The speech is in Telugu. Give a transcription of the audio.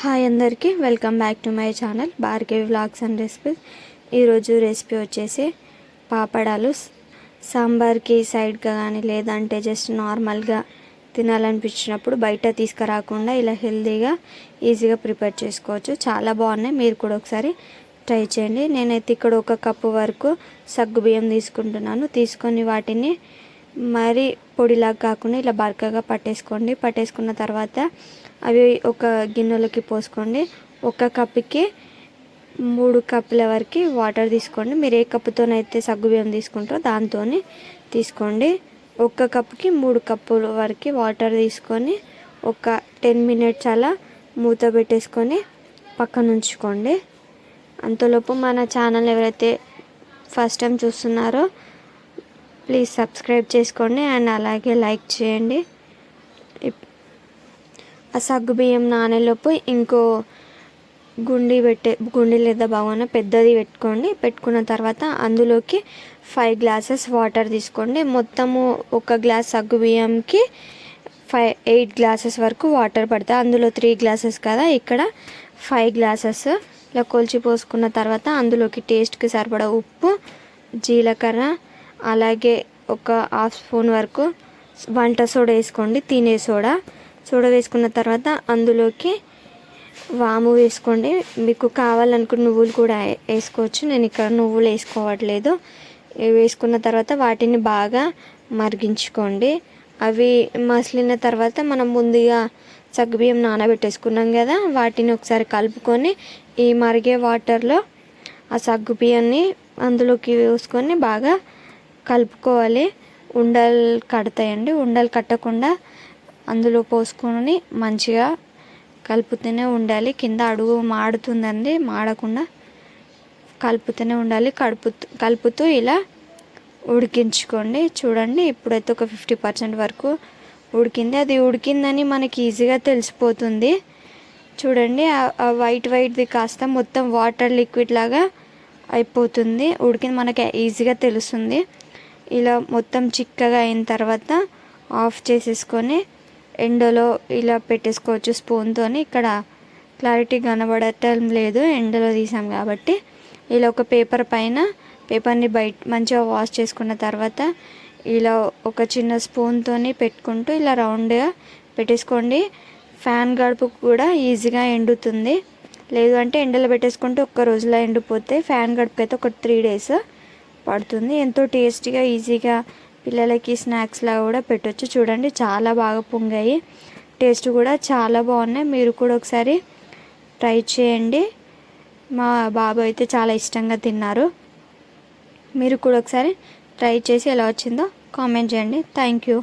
హాయ్ అందరికీ welcome back to my channel Bhargavi vlogs and recipes. ఈరోజు రెసిపీ వచ్చేసి పాపడాలు. సాంబార్కి సైడ్గా కానీ లేదంటే జస్ట్ నార్మల్గా తినాలనిపించినప్పుడు బయట తీసుకురాకుండా ఇలా హెల్తీగా ఈజీగా ప్రిపేర్ చేసుకోవచ్చు. చాలా బాగున్నాయి. మీరు కూడా ఒకసారి ట్రై చేయండి. నేనైతే ఇక్కడ ఒక కప్పు వరకు సగ్గు బియ్యం తీసుకుంటున్నాను. తీసుకొని వాటిని మరి పొడిలాగా కాకుండా ఇలా బరకగా పట్టేసుకోండి. పట్టేసుకున్న తర్వాత అవి ఒక గిన్నెలోకి పోసుకోండి. ఒక కప్పుకి మూడు కప్పుల వరకు వాటర్ తీసుకోండి. మీరు ఏ కప్పుతోనైతే సగ్గుబియ్యం తీసుకుంటారో దాంతో తీసుకోండి. ఒక్క కప్పుకి మూడు కప్పుల వరకు వాటర్ తీసుకొని ఒక టెన్ మినిట్స్ అలా మూత పెట్టేసుకొని పక్కన ఉంచుకోండి. అంతలోపు మన ఛానల్ ఎవరైతే ఫస్ట్ టైం చూస్తున్నారో ప్లీజ్ సబ్స్క్రైబ్ చేసుకోండి అండ్ అలాగే లైక్ చేయండి. ఆ సగ్గు బియ్యం నానేలోపు ఇంకో గుండి పెట్టే గుండి లేదా బగోన పెద్దది పెట్టుకోండి. పెట్టుకున్న తర్వాత అందులోకి ఫైవ్ గ్లాసెస్ వాటర్ తీసుకోండి. మొత్తము ఒక గ్లాస్ సగ్గు బియ్యంకి ఫైవ్ ఎయిట్ గ్లాసెస్ వరకు వాటర్ పడతాయి అందులో త్రీ గ్లాసెస్ కదా ఇక్కడ ఫైవ్ గ్లాసెస్ ఇలా కొలిచి పోసుకున్న తర్వాత అందులోకి టేస్ట్కి సరిపడా ఉప్పు జీలకర్ర అలాగే ఒక హాఫ్ స్పూన్ వరకు వంట సోడా వేసుకోండి తినే సోడా. సోడా వేసుకున్న తర్వాత అందులోకి వాము వేసుకోండి. మీకు కావాలనుకున్న నువ్వులు కూడా వేసుకోవచ్చు. నేను ఇక్కడ నువ్వులు వేసుకోవట్లేదు. వేసుకున్న తర్వాత వాటిని బాగా మరిగించుకోండి. అవి మసిలిన తర్వాత మనం ముందుగా సగ్గుబియ్యం నానబెట్టేసుకున్నాం కదా వాటిని ఒకసారి కలుపుకొని ఈ మరిగే వాటర్లో ఆ సగ్గుబియ్యాన్ని అందులోకి వేసుకొని బాగా కలుపుకోవాలి. ఉండలు కడతాయండి. ఉండలు కట్టకుండా అందులో పోసుకొని మంచిగా కలుపుతూనే ఉండాలి. కింద అడుగు మాడుతుందండి. మాడకుండా కలుపుతూనే ఉండాలి. కడుపుతూ కలుపుతూ ఇలా ఉడికించుకోండి. చూడండి ఇప్పుడైతే ఒక ఫిఫ్టీ పర్సెంట్ వరకు ఉడికింది. అది ఉడికిందని మనకి ఈజీగా తెలిసిపోతుంది. చూడండి ఆ వైట్ వైట్ది కాస్త మొత్తం వాటర్ లిక్విడ్ లాగా అయిపోతుంది. ఉడికింది మనకి ఈజీగా తెలుస్తుంది. ఇలా మొత్తం చిక్కగా అయిన తర్వాత ఆఫ్ చేసేసుకొని ఎండలో ఇలా పెట్టేసుకోవచ్చు స్పూన్తో ఇక్కడ క్లారిటీ కనబడటం లేదు ఎండలో తీసాం కాబట్టి. ఇలా ఒక పేపర్ పైన పేపర్ని బయట మంచిగా వాష్ చేసుకున్న తర్వాత ఇలా ఒక చిన్న స్పూన్తో పెట్టుకుంటూ ఇలా రౌండ్గా పెట్టేసుకోండి. ఫ్యాన్ గడుపు కూడా ఈజీగా ఎండుతుంది. లేదు అంటే ఎండలో పెట్టేసుకుంటే ఒక్క రోజులో ఎండిపోతే ఫ్యాన్ గడుపుకైతే అయితే ఒక త్రీ డేస్ పడుతుంది. ఎంతో టేస్టీగా ఈజీగా పిల్లలకి స్నాక్స్ లాగా కూడా పెట్టొచ్చు. చూడండి చాలా బాగా పొంగాయి. టేస్ట్ కూడా చాలా బాగున్నాయి. మీరు కూడా ఒకసారి ట్రై చేయండి. మా బాబు అయితే చాలా ఇష్టంగా తిన్నారు. మీరు కూడా ఒకసారి ట్రై చేసి ఎలా వచ్చిందో కామెంట్ చేయండి. Thank you.